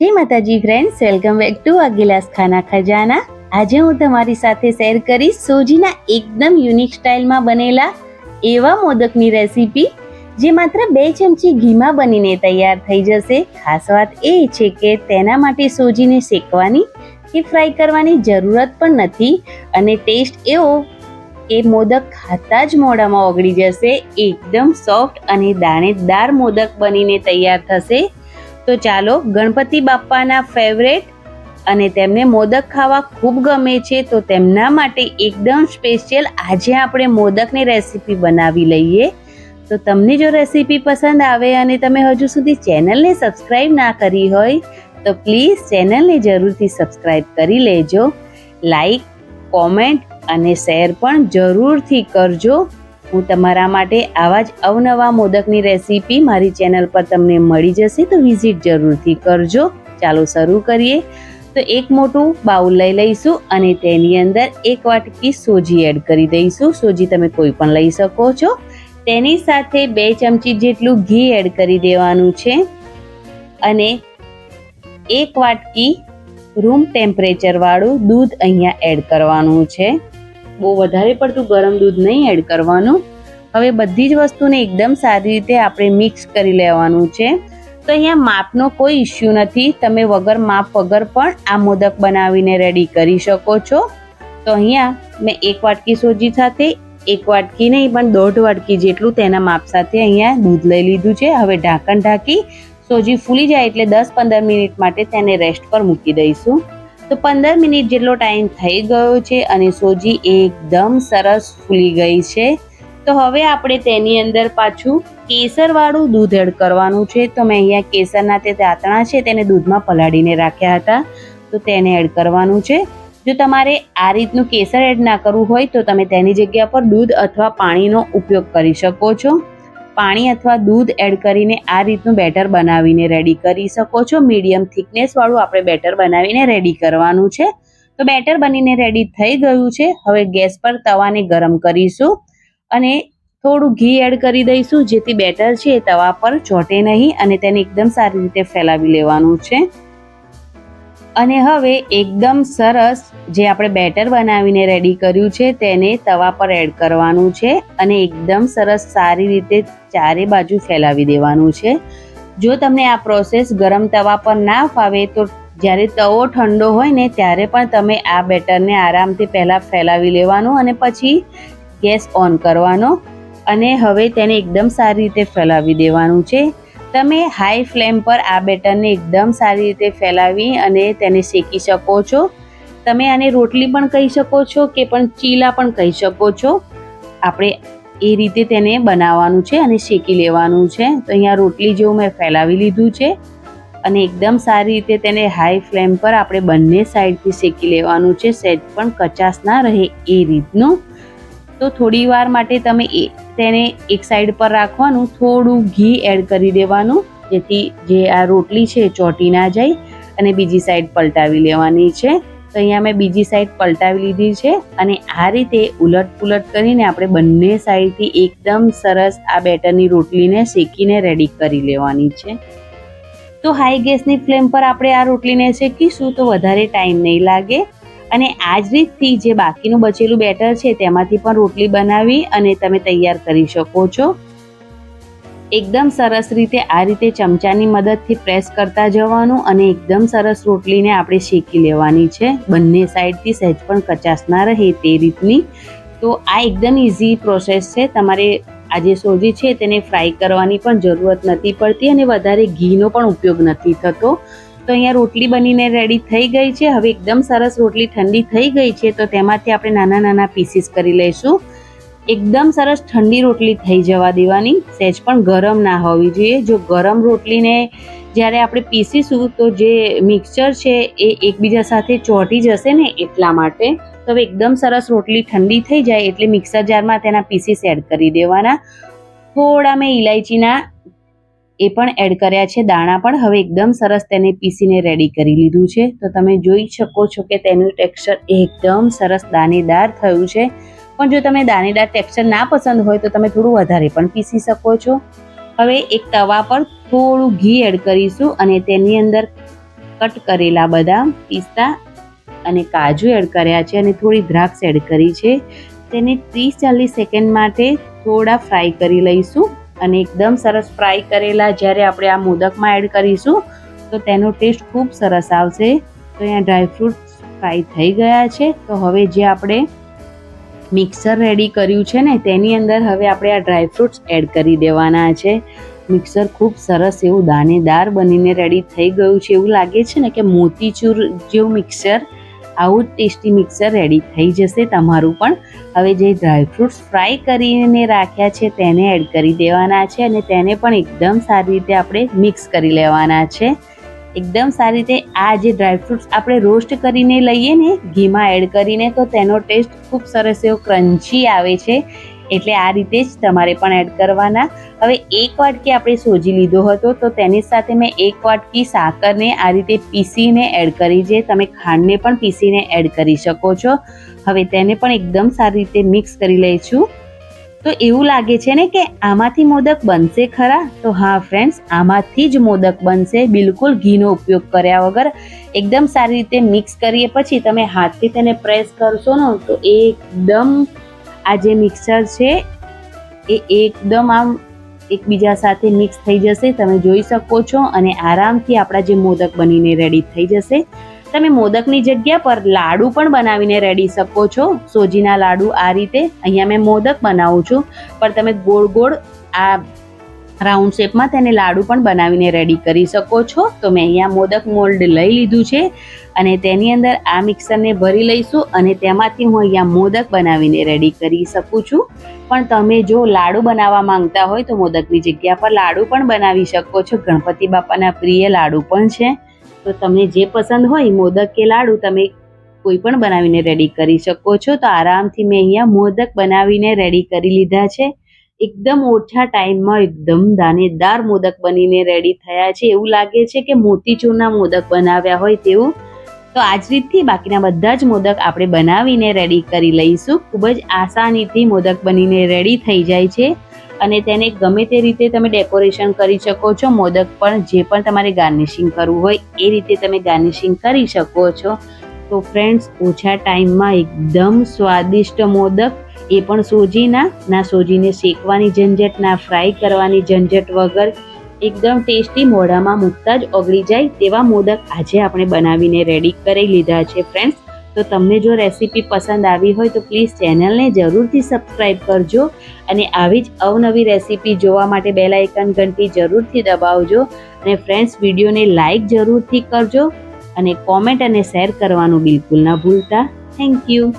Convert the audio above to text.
જય માતાજી friends welcome back to અગિલાસ ખાના ખજાના. આજે હું તમારી સાથે શેર કરીશ સોજીના એકદમ યુનિક સ્ટાઇલમાં બનેલા એવા મોદકની રેસીપી જે માત્ર બે ચમચી ઘીમાં બનીને તૈયાર થઈ જશે. ખાસ વાત એ છે કે તેના માટે સોજીને શેકવાની કે ફ્રાય કરવાની જરૂરત પણ નથી અને ટેસ્ટ એવો કે મોદક ખાતા જ મોઢામાં ઓગળી જશે. એકદમ સોફ્ટ અને દાણેદાર મોદક બનીને તૈયાર થશે. તો ચાલો ગણપતિ બાપ્પાના ફેવરેટ અને તેમને મોદક ખાવા ખૂબ ગમે છે, તો તેમના માટે એકદમ સ્પેશિયલ આજે આપણે મોદકની રેસીપી બનાવી લઈએ. તો તમને જો રેસીપી પસંદ આવે અને તમે હજુ સુધી ચેનલને સબસ્ક્રાઈબ ના કરી હોય, તો પ્લીઝ ચેનલને જરૂરથી સબસ્ક્રાઈબ કરી લેજો. લાઈક કોમેન્ટ અને શેર પણ જરૂરથી કરજો. હું તમારા માટે આવા જ અવનવા મોદકની રેસીપી મારી ચેનલ પર તમને મળી જશે તો વિઝિટ જરૂરથી કરજો. ચાલો શરૂ કરીએ. તો એક મોટું બાઉલ લઈ લઈશું અને તેની અંદર એક વાટકી સોજી એડ કરી દઈશું. સોજી તમે કોઈ પણ લઈ શકો છો. તેની સાથે બે ચમચી જેટલું ઘી એડ કરી દેવાનું છે. અને એક વાટકી રૂમ ટેમ્પરેચરવાળું દૂધ અહીંયા એડ કરવાનું છે. બહુ વધારે પડતું ગરમ દૂધ નહીં એડ કરવાનું. હવે બધી જ વસ્તુને એકદમ સારી રીતે આપણે મિક્સ કરી લેવાનું છે. તો અહીંયા માપનો કોઈ ઇસ્યુ નથી. તમે વગર માપ વગર પણ આ મોદક બનાવીને રેડી કરી શકો છો. તો અહીંયા મેં એક વાટકી સોજી સાથે, એક વાટકી નહીં, પણ દોઢ વાટકી જેટલું તેના માપ સાથે અહીંયા દૂધ લઈ લીધું છે. હવે ઢાંકણ ઢાંકી સોજી ફૂલી જાય એટલે દસ પંદર મિનિટ માટે તેને રેસ્ટ પર મૂકી દઈશું. તો પંદર મિનિટ જેટલો ટાઈમ થઈ ગયો છે અને સોજી એકદમ સરસ ફૂલી ગઈ છે. તો હવે આપણે તેની અંદર પાછું કેસરવાળું દૂધ એડ કરવાનું છે. તો મેં અહીંયા કેસરના તે દાંતણા છે તેને દૂધમાં પલાળીને રાખ્યા હતા. તો તેને એડ કરવાનું છે. જો તમારે આ રીતનું કેસર એડ ના કરવું હોય તો તમે તેની જગ્યા પર દૂધ અથવા પાણીનો ઉપયોગ કરી શકો છો. પાણી અથવા દૂધ એડ કરીને આ રીતનું બેટર બનાવીને રેડી કરી શકો છો. મીડિયમ થિકનેસવાળું આપણે બેટર બનાવીને રેડી કરવાનું છે. તો બેટર બનીને રેડી થઈ ગયું છે. હવે ગેસ પર તવાને ગરમ કરીશું અને થોડું ઘી એડ કરી દઈશું. જેથી બેટર છે એ તવા પર ચોટે નહીં અને તેને એકદમ સારી રીતે ફેલાવી લેવાનું છે. અને હવે એકદમ સરસ જે આપણે બેટર બનાવીને રેડી કર્યું છે તેને તવા પર એડ કરવાનું છે અને એકદમ સરસ સારી રીતે ચારે બાજુ ફેલાવી દેવાનું છે. જો તમને આ પ્રોસેસ ગરમ તવા પર ના ફાવે તો જ્યારે તવો ઠંડો હોય ને ત્યારે પણ તમે આ બેટરને આરામથી પહેલાં ફેલાવી લેવાનું અને પછી ગેસ ઓન કરવાનો અને હવે તેને એકદમ સારી રીતે ફેલાવી દેવાનું છે. તમે હાઈ ફ્લેમ પર આ બેટરને એકદમ સારી રીતે ફેલાવી અને તેને શેકી શકો છો. તમે આને રોટલી પણ કહી શકો છો કે પણ ચીલા પણ કહી શકો છો. આપણે એ રીતે તેને બનાવવાનું છે અને શેકી લેવાનું છે. તો અહીંયા રોટલી જેવું મેં ફેલાવી લીધું છે અને એકદમ સારી રીતે તેને હાઈ ફ્લેમ પર આપણે બંને સાઈડથી શેકી લેવાનું છે. સેજ પણ કચાશ ના રહે એ રીતનું. તો થોડી વાર માટે તમે એ તેને એક સાઈડ પર રાખવાનું, થોડું ઘી એડ કરી દેવાનું, જેથી જે આ રોટલી છે ચોટી ના જાય અને બીજી સાઈડ પલટાવી લેવાની છે. તો અહીંયા મેં બીજી સાઈડ પલટાવી લીધી છે અને આ રીતે ઉલટ પુલટ કરીને આપણે બંને સાઈડથી એકદમ સરસ આ બેટરની રોટલીને શેકીને રેડી કરી લેવાની છે. તો હાઈ ગેસની ફ્લેમ પર આપણે આ રોટલીને શેકીશું તો વધારે ટાઈમ નહીં લાગે. અને આ જ રીતથી જે બાકીનું બચેલું બેટર છે, તેમાંથી પણ રોટલી બનાવી અને તમે તૈયાર કરી શકો છો. એકદમ સરસ રીતે આ રીતે ચમચાની મદદથી પ્રેસ કરતા જવાનું અને એકદમ સરસ રોટલીને આપણે શેકી લેવાની છે. બંને સાઈડથી સહેજ પણ કચાશ ના રહે તે રીતની. તો આ એકદમ ઇઝી પ્રોસેસ છે. તમારે આ જે સોજી છે તેને ફ્રાય કરવાની પણ જરૂરત નથી પડતી અને વધારે ઘીનો પણ ઉપયોગ નથી થતો. તો અહીંયા રોટલી બનીને રેડી થઈ ગઈ છે. હવે એકદમ સરસ રોટલી ઠંડી થઈ ગઈ છે, તો તેમાંથી આપણે નાના નાના પીસીસ કરી લઈશું. એકદમ સરસ ઠંડી રોટલી થઈ જવા દેવાની. સહેજ પણ ગરમ ના હોવી જોઈએ. જો ગરમ રોટલીને જ્યારે આપણે પીસીશું, તો જે મિક્સચર છે એ એકબીજા સાથે ચોંટી જશે ને એટલા માટે. તો હવે એકદમ સરસ રોટલી ઠંડી થઈ જાય એટલે મિક્સર જારમાં તેના પીસીસ એડ કરી દેવાના. થોડા મેં ઇલાયચીના એ પણ એડ કર્યા છે. દાણા પણ હવે એકદમ સરસ તેને પીસીને રેડી કરી લીધું છે. તો તમે જોઈ શકો છો કે તેનું ટેક્સચર એકદમ સરસ દાણેદાર થયું છે. પણ જો તમે દાનેદાર ટેક્સચર ના પસંદ હોય તો તમે થોડું વધારે પણ પીસી શકો છો. હવે એક તવા પર થોડું ઘી એડ કરીશું અને તેની અંદર કટ કરેલા બદામ પિસ્તા અને કાજુ એડ કર્યા છે અને થોડી દ્રાક્ષ એડ કરી છે. તેને ત્રીસ ચાલીસ સેકન્ડ માટે થોડા ફ્રાય કરી લઈશું. અને એકદમ સરસ ફ્રાય કરેલા જ્યારે આપણે આ મોદકમાં એડ કરીશું, તો તેનો ટેસ્ટ ખૂબ સરસ આવશે. તો અહીંયા ડ્રાયફ્રૂટ્સ ફ્રાય થઈ ગયા છે. તો હવે જે આપણે મિક્સર રેડી કર્યું છે ને, તેની અંદર હવે આપણે આ ડ્રાયફ્રૂટ્સ એડ કરી દેવાના છે. મિક્સર ખૂબ સરસ એવું દાણેદાર બનીને રેડી થઈ ગયું છે. એવું લાગે છે ને કે મોતીચૂર જેવું મિક્સર આવું જ ટેસ્ટી મિક્સર રેડી થઈ જશે તમારું પણ. હવે જે ડ્રાયફ્રૂટ્સ ફ્રાય કરીને રાખ્યા છે તેને એડ કરી દેવાના છે અને તેને પણ એકદમ સારી રીતે આપણે મિક્સ કરી લેવાના છે. એકદમ સારી રીતે આ જે ડ્રાયફ્રૂટ્સ આપણે રોસ્ટ કરીને લઈએ ને, ઘીમાં એડ કરીને તો તેનો ટેસ્ટ ખૂબ સરસ એવો ક્રન્ચી આવે છે. એટલે આ રીતે જ તમારે પણ એડ કરવાના. હવે એક વાટકી આપણે સોજી લીધો હતો, તો તેની સાથે મેં એક વાટકી સાકરને આ રીતે પીસીને એડ કરી છે. તમે ખાંડને પણ પીસીને એડ કરી શકો છો. હવે તેને પણ એકદમ સારી રીતે મિક્સ કરી લઈશું. તો એવું લાગે છે ને કે આમાંથી મોદક બનશે ખરા? તો હા ફ્રેન્ડ્સ આમાંથી જ મોદક બનશે. બિલકુલ ઘીનો ઉપયોગ કર્યા વગર એકદમ સારી રીતે મિક્સ કરીએ. પછી તમે હાથથી તેને પ્રેસ કરશો ને, તો એકદમ આ જે મિક્સર છે, એ એકદમ આમ એકબીજા સાથે મિક્સ થઈ જશે. તમે જોઈ શકો છો અને આરામથી આપણા જે મોદક બનીને રેડી થઈ જશે. તમે મોદકની જગ્યા પર લાડુ પણ બનાવીને રેડી શકો છો. સોજીના લાડુ આ રીતે. અહીંયા મેં મોદક બનાવું છું. પણ તમે ગોળ ગોળ આ રાઉન્ડ શેપમાં તેને લાડુ પણ બનાવીને રેડી કરી શકો છો. તો મેં અહીંયા મોદક મોલ્ડ લઈ લીધું છે અને તેની અંદર આ મિક્સરને ભરી લઈશું અને તેમાંથી હું અહીંયા મોદક બનાવીને રેડી કરી શકું છું. પણ તમે જો લાડુ બનાવવા માંગતા હોય તો મોદકની જગ્યા પર લાડુ પણ બનાવી શકો છો. ગણપતિ બાપાના પ્રિય લાડુ પણ છે. તો તમને જે પસંદ હોય મોદક કે લાડુ તમે કોઈ પણ બનાવીને રેડી કરી શકો છો. તો આરામથી મેં અહીંયા મોદક બનાવીને રેડી કરી લીધા છે. એકદમ ઓછા ટાઈમમાં એકદમ દાણેદાર મોદક બનીને રેડી થયા છે. એવું લાગે છે કે મોતીચૂરના મોદક બનાવ્યા હોય તેવું. તો આજ રીતથી બાકીના બધા જ મોદક આપણે બનાવીને રેડી કરી લઈશું. ખૂબ જ આસાનીથી મોદક બનીને રેડી થઈ જાય છે. અને તેને ગમે તે રીતે તમે ડેકોરેશન કરી શકો છો. મોદક પણ જે પણ તમારે ગાર્નિશિંગ કરવું હોય એ રીતે તમે ગાર્નિશિંગ કરી શકો છો. તો ફ્રેન્ડ્સ ઓછા ટાઈમમાં એકદમ સ્વાદિષ્ટ મોદક એ પણ સોજીના. ના સોજીને શેકવાની ઝંઝટ ના ફ્રાય કરવાની ઝંઝટ વગર એકદમ ટેસ્ટી મોઢામાં મૂકતા જ ઓગળી જાય તેવા મોદક આજે આપણે બનાવીને રેડી કરી લીધા છે ફ્રેન્ડ્સ તો તમને જો રેસીપી પસંદ આવી હોય તો પ્લીઝ ચેનલને જરૂરથી સબસ્ક્રાઈબ કરજો અને આવી જ અવનવી રેસીપી જોવા માટે બેલ આઇકન ઘંટી જરૂરથી દબાવજો અને ફ્રેન્ડ્સ વિડીયોને લાઈક જરૂરથી કરજો અને કોમેન્ટ અને શેર કરવાનું બિલકુલ ના ભૂલતા. Thank you